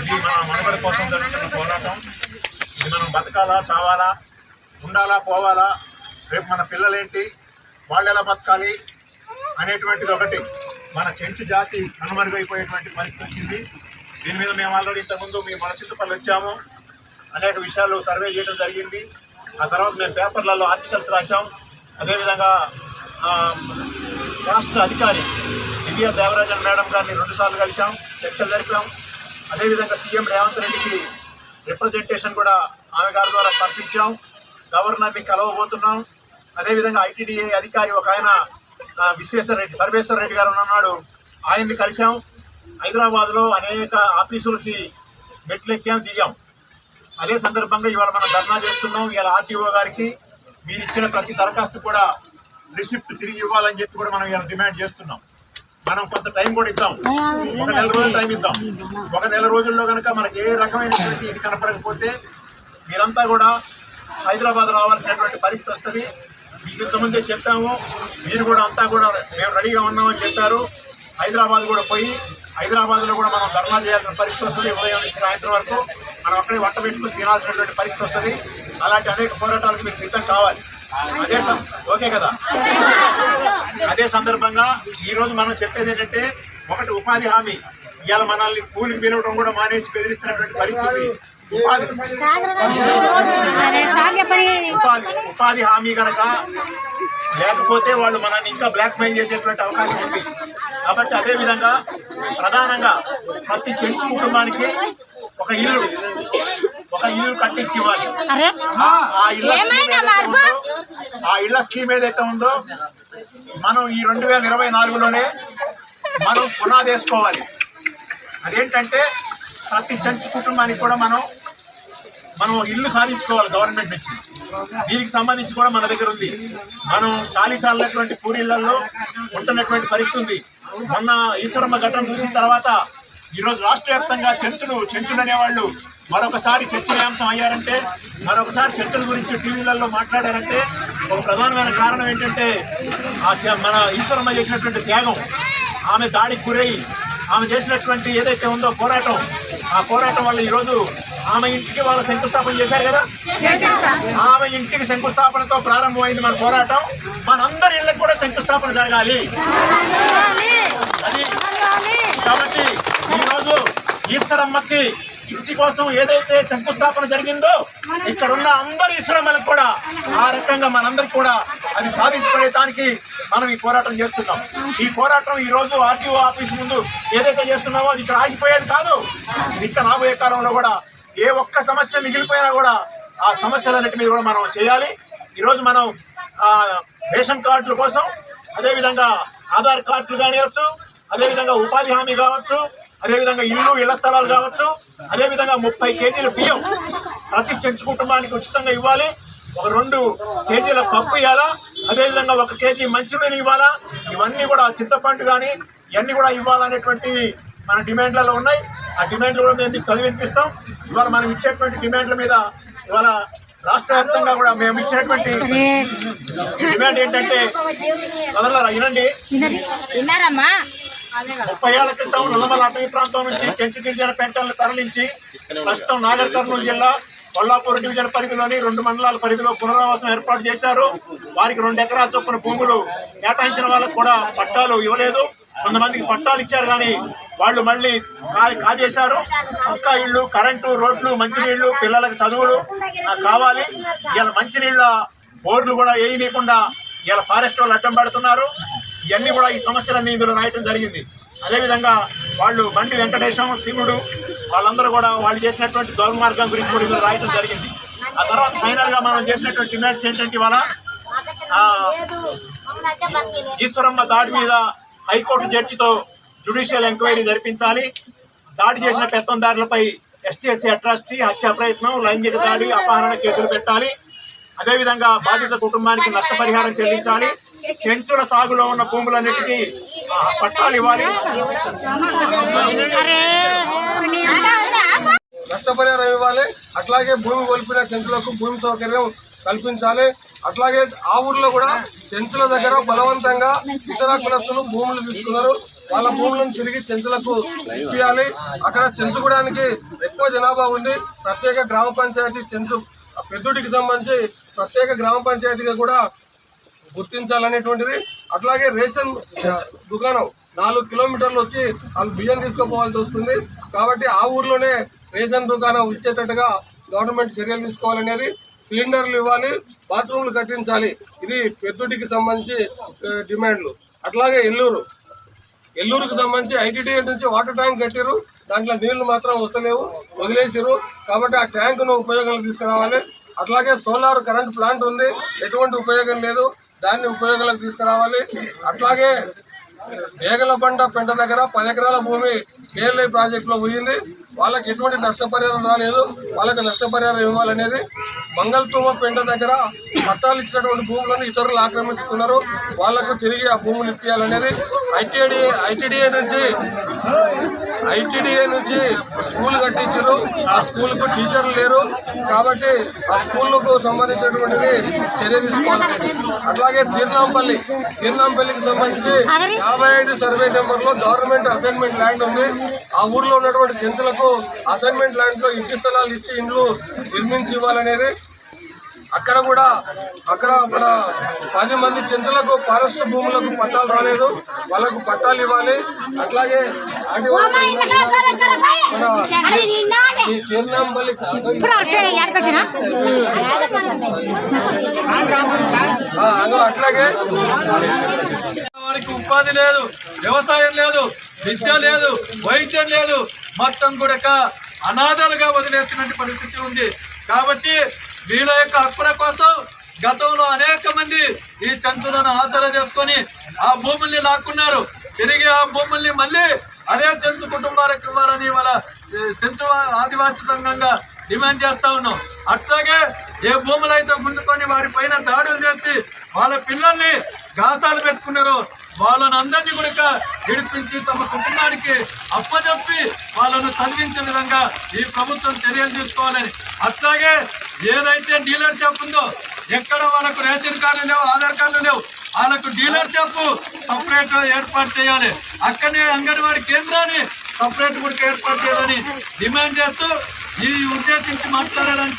ఇది మన మనుగడ కోసం జరుగుతున్న పోరాటం ఇది మనం బతకాలా చావాలా ఉండాలా పోవాలా రేపు మన పిల్లలేంటి వాళ్ళు ఎలా బతకాలి అనేటువంటిది ఒకటి మన చెంచు జాతి కనుమరుగైపోయేటువంటి పరిస్థితి వచ్చింది. దీని మీద మేము ఆల్రెడీ ఇంతకుముందు మీ మన చింతపల్లి వచ్చాము. అనేక విషయాలు సర్వే చేయడం జరిగింది. ఆ తర్వాత మేము పేపర్లలో ఆర్టికల్స్ రాశాం. అదేవిధంగా రాష్ట్ర అధికారి దివ్య దేవరాజన్ మేడం గారిని రెండుసార్లు కలిశాం. చర్చలు జరిపాం. అదేవిధంగా సీఎం రేవంత్ రెడ్డికి రిప్రజెంటేషన్ కూడా ఆమె గారి ద్వారా పంపించాం గవర్నర్ని కలవబోతున్నాం. అదేవిధంగా ఐటీడీఏ అధికారి ఒక ఆయన విశ్వేశ్వర రెడ్డి సర్వేశ్వర రెడ్డి గారు ఉన్నాడు ఆయన్ని కలిశాం. హైదరాబాద్లో అనేక ఆఫీసులకి మెట్లెక్కాం దిగాం. అదే సందర్భంగా ఇవాళ మనం ధర్నా చేస్తున్నాం. ఇవాళ ఆర్టీఓ గారికి మీరు ఇచ్చిన ప్రతి దరఖాస్తు కూడా రిసిప్ట్ తిరిగి ఇవ్వాలని చెప్పి కూడా మనం ఇవాళ డిమాండ్ చేస్తున్నాం. మనం కొంత టైం కూడా ఇద్దాం. ఒక నెల రోజులు టైం ఇద్దాం. ఒక నెల రోజుల్లో కనుక మనకి ఏ రకమైనటువంటి ఇది కనపడకపోతే మీరంతా కూడా హైదరాబాద్ రావాల్సినటువంటి పరిస్థితి వస్తుంది. మీకు ఇంతకుముందే చెప్పాము. మీరు కూడా అంతా కూడా మేము రెడీగా ఉన్నామని చెప్పారు. హైదరాబాద్ కూడా పోయి హైదరాబాద్లో కూడా మనం ధర్నా చేయాల్సిన పరిస్థితి వస్తుంది ఉదయం నుంచి సాయంత్రం వరకు. మనం అక్కడే వంట పెట్టుకుని తినాల్సినటువంటి పరిస్థితి వస్తుంది. అలాంటి అనేక పోరాటాలకు మీరు సిద్ధం కావాలి. అదే సం- ఓకే కదా. అదే సందర్భంగా ఈ రోజు మనం చెప్పేది ఏంటంటే ఒకటి ఉపాధి హామీ. ఇవాళ మనల్ని కూలికి పిలవడం కూడా మానేసి బెదిరిస్తున్నటువంటి పరిస్థితి. ఉపాధి. ఉపాధి. ఉపాధి హామీ కనుక లేకపోతే వాళ్ళు మనల్ని ఇంకా బ్లాక్ మెయిల్ చేసేటువంటి అవకాశం ఉంది. కాబట్టి అదేవిధంగా ప్రధానంగా ప్రతి చెంచు కుటుంబానికి ఒక ఇల్లు ఒక ఇల్లు కట్టించి ఇవ్వాలి ఆ- ఇళ్ళ ఆ ఇళ్ళ స్కీమ్ ఏదైతే ఉందో మనం ఈ రెండు వేల ఇరవై నాలుగులోనే మనం పునాది వేసుకోవాలి అదేంటంటే ప్రతి చెంచు కుటుంబానికి కూడా మనం మనం ఇల్లు సాధించుకోవాలి గవర్నమెంట్ నుంచి. దీనికి సంబంధించి కూడా మన దగ్గర ఉంది. మనం చాలీ చాలినటువంటి పూరిళ్ళలో ఉంటున్నటువంటి పరిస్థితి ఉంది. మొన్న ఈశ్వరమ్మ ఘటన చూసిన తర్వాత ఈరోజు రాష్ట్ర వ్యాప్తంగా చెంచులు చెంచులు అనేవాళ్ళు మరొకసారి చర్చనీయాంశం అయ్యారంటే మరొకసారి చర్చల గురించి టీవీలలో మాట్లాడారంటే ఒక ప్రధానమైన కారణం ఏంటంటే మన ఈశ్వరమ్మ చేసినటువంటి త్యాగం. ఆమె దాడికి గురై ఆమె చేసినటువంటి ఏదైతే ఉందో పోరాటం ఆ పోరాటం వల్ల ఈరోజు ఆమె ఇంటికి వాళ్ళు శంకుస్థాపన చేశారు కదా? ఆమె ఇంటికి శంకుస్థాపనతో ప్రారంభమైంది మన పోరాటం. మనందరి ఇళ్ళకి కూడా శంకుస్థాపన జరగాలి. అది కాబట్టి ఈరోజు ఈశ్వరమ్మకి ఇంటి కోసం ఏదైతే శంకుస్థాపన జరిగిందో ఇక్కడ ఉన్న అందరి ఈశ్వరమ్మలకు కూడా ఆ రకంగా మనందరికి కూడా అది సాధించుకునేదానికి మనం ఈ పోరాటం చేస్తున్నాం. ఈ పోరాటం ఈ రోజు ఆర్టీఓ ఆఫీస్ ముందు ఏదైతే చేస్తున్నామో అది ఇక్కడ ఆగిపోయేది కాదు. ఇది ఇంకా రాబోయే కాలంలో కూడా ఏ ఒక్క సమస్య మిగిలిపోయినా కూడా ఆ సమస్యలన్నిటి మీద కూడా మనం చేయాలి. ఈరోజు మనం ఆ, రేషన్ కార్డుల కోసం అదేవిధంగా ఆధార్ కార్డులు కానివచ్చు అదేవిధంగా ఉపాధి హామీ కావచ్చు అదేవిధంగా ఇల్లు ఇళ్ళ స్థలాలు కావచ్చు అదేవిధంగా ముప్పై కేజీల బియ్యం ప్రతి చెంచు కుటుంబానికి ఉచితంగా ఇవ్వాలి. ఒక రెండు కేజీల పప్పు ఇవ్వాలా అదేవిధంగా ఒక కేజీ మంచినీళ్ళు ఇవ్వాలా? ఇవన్నీ కూడా చింతపండు కానీ ఇవన్నీ కూడా ఇవ్వాలనేటువంటి మన డిమాండ్లలో ఉన్నాయి. ఆ డిమాండ్లు కూడా మేము మీకు చదివినిపిస్తాం ఇవాళ మనం ఇచ్చేటువంటి డిమాండ్ల మీద ఇవాళ రాష్ట్ర వ్యాప్తంగా కూడా మేము ఇచ్చినటువంటి డిమాండ్ ఏంటంటే వినండి. ముప్పై ఏళ్ళ క్రితం నల్లమల అటవీ ప్రాంతం నుంచి చెంచు గిరిజన పెంటలను తరలించి ప్రస్తుతం నాగర్ కర్నూలు జిల్లా కొల్లాపూర్ డివిజన్ పరిధిలోని రెండు మండలాల పరిధిలో పునరావాసం ఏర్పాటు చేశారు. వారికి రెండు ఎకరాల చొప్పున భూములు కేటాయించిన వాళ్ళకు కూడా పట్టాలు ఇవ్వలేదు. కొంతమందికి పట్టాలు ఇచ్చారు కానీ వాళ్ళు మళ్ళీ కా- కాజేశారు. ఒక్క ఇళ్ళు కరెంటు రోడ్లు మంచినీళ్ళు పిల్లలకు చదువులు కావాలి. ఇలా మంచినీళ్ళ బోర్లు కూడా వేయనీయకుండా ఇలా ఫారెస్ట్ వాళ్ళు అడ్డం పెడుతున్నారు. ఇవన్నీ కూడా ఈ సమస్యలన్నీ ఇందులో రాయటం జరిగింది. అదేవిధంగా వాళ్ళు బండి వెంకటేశం శివుడు వాళ్ళందరూ కూడా వాళ్ళు చేసినటువంటి దుర్మార్గం గురించి కూడా ఇందులో రాయటం జరిగింది. ఆ తర్వాత ఫైనల్గా మనం చేసినటువంటి డిమాండ్స్ ఏంటంటే ఇవాళ ఈశ్వరమ్మ దాడి మీద హైకోర్టు జడ్జితో జుడిషియల్ ఎంక్వైరీ జరిపించాలి. దాడి చేసిన పెత్తందారులపై ఎస్టీఎస్సీ అట్రాసిటీ హత్యా ప్రయత్నం లైంగిక దాడి అపహరణ కేసులు పెట్టాలి. అదేవిధంగా బాధిత కుటుంబానికి నష్టపరిహారం చెల్లించాలి. చెంచుల సాగులో ఉన్న భూములన్నిటికీ పట్టాలు ఇవ్వాలి. నష్టపరిహారం ఇవ్వాలి. అట్లాగే భూమి కోల్పోయిన చెంచులకు భూమి సౌకర్యం కల్పించాలి. అట్లాగే ఆ ఊర్లో కూడా చెంచుల దగ్గర బలవంతంగా ఇతర కులస్తులు భూములు తీసుకున్నారు. వాళ్ళ భూములను తిరిగి చెంచులకు ఇప్పియాలి. అక్కడ చెంచుకోవడానికి ఎక్కువ జనాభా ఉంది. ప్రత్యేక గ్రామ పంచాయతీ చెంచు పెద్దుడికి సంబంధించి ప్రత్యేక గ్రామ పంచాయతీగా కూడా గుర్తించాలనేటువంటిది. అట్లాగే రేషన్ దుకాణం నాలుగు కిలోమీటర్లు వచ్చి వాళ్ళు బియ్యం తీసుకోపోవాల్సి వస్తుంది. కాబట్టి ఆ ఊర్లోనే రేషన్ దుకాణం ఇచ్చేటట్టుగా గవర్నమెంట్ చర్యలు తీసుకోవాలనేది సిలిండర్లు ఇవ్వాలి బాత్రూమ్లు కట్టించాలి. ఇది పెద్దుడికి సంబంధించి డిమాండ్లు. అట్లాగే ఎల్లూరు. ఎల్లూరుకు సంబంధించి ఐటీడీ నుంచి వాటర్ ట్యాంక్ కట్టారు దాంట్లో నీళ్ళు మాత్రం వస్తలేవు వదిలేసారు కాబట్టి ఆ ట్యాంకును ఉపయోగంలో తీసుకురావాలి. అట్లాగే సోలార్ కరెంట్ ప్లాంట్ ఉంది. ఎటువంటి ఉపయోగం లేదు. దాన్ని ఉపయోగంలోకి తీసుకురావాలి. అట్లాగే ఏగలబండ పెంట దగ్గర పది ఎకరాల భూమి కేఎల్ఐ ప్రాజెక్టులో పోయింది వాళ్ళకి ఎటువంటి నష్టపరిహారం రాలేదు వాళ్ళకి నష్టపరిహారం ఇవ్వాలనేది మంగళతుమ్మ పెంట దగ్గర పట్టాలు ఇచ్చినటువంటి భూములను ఇతరులు ఆక్రమించుకున్నారు వాళ్ళకు తిరిగి ఆ భూములు ఇప్పించాలనేది ఐటీడీ ఐటీడీఏ నుంచి ఐటీడీఏ నుంచి స్కూల్ కట్టించారు. ఆ స్కూల్కు టీచర్లు లేరు. కాబట్టి ఆ స్కూళ్ళకు సంబంధించినటువంటిది చర్య తీసుకోవాలనేది అట్లాగే తీర్నాంపల్లి తీర్నాంపల్లికి సంబంధించి యాభై ఐదు సర్వే నెంబర్లో గవర్నమెంట్ అసైన్మెంట్ ల్యాండ్ ఉంది. ఆ ఊర్లో ఉన్నటువంటి సెంచులకు అసైన్మెంట్ ల్యాండ్లో ఇంటి స్థలాలు ఇచ్చి ఇండ్లు నిర్మించి ఇవ్వాలనేది అక్కడ కూడా అక్కడ మన పది మంది చెంచులకు ఫారెస్ట్ భూములకు పట్టాలు రాలేదు. వాళ్ళకు పట్టాలు ఇవ్వాలి. అట్లాగే అట్లాగే. వారికి ఉపాధి లేదు వ్యవసాయం లేదు విద్య లేదు వైద్యం లేదు. మొత్తం కూడా అనాథాలుగా వదిలేసినటువంటి పరిస్థితి ఉంది. కాబట్టి వీళ్ళ యొక్క హక్కుల కోసం గతంలో అనేక మంది ఈ చంచులను ఆసరా చేసుకొని ఆ భూముల్ని లాక్కున్నారు. తిరిగి ఆ భూముల్ని మళ్ళీ అదే చెంచు కుటుంబాలకు ఇవ్వాలని వాళ్ళ చెంచు ఆదివాసీ సంఘంగా డిమాండ్ చేస్తా ఉన్నాం. అట్లాగే ఏ భూములు అయితే గుంజుకొని వారి పైన దాడులు చేసి వాళ్ళ పిల్లల్ని గాసాలు పెట్టుకున్నారో వాళ్ళని అందరినీ కూడా విడిపించి తమ కుటుంబానికి అప్పచెప్పి వాళ్ళను చదివించే విధంగా ఈ ప్రభుత్వం చర్యలు తీసుకోవాలని అట్లాగే ఏదైతే డీలర్షిప్ ఉందో ఎక్కడ వాళ్ళకు రేషన్ కార్డులు లేవు ఆధార్ కార్డులు లేవు వాళ్ళకు డీలర్షిప్ సపరేట్ ఏర్పాటు చేయాలి. అక్కడనే అంగన్వాడీ కేంద్రాన్ని సపరేట్ కూడా ఏర్పాటు చేయాలని డిమాండ్ చేస్తూ ఈ ఉద్దేశించి మాట్లాడడానికి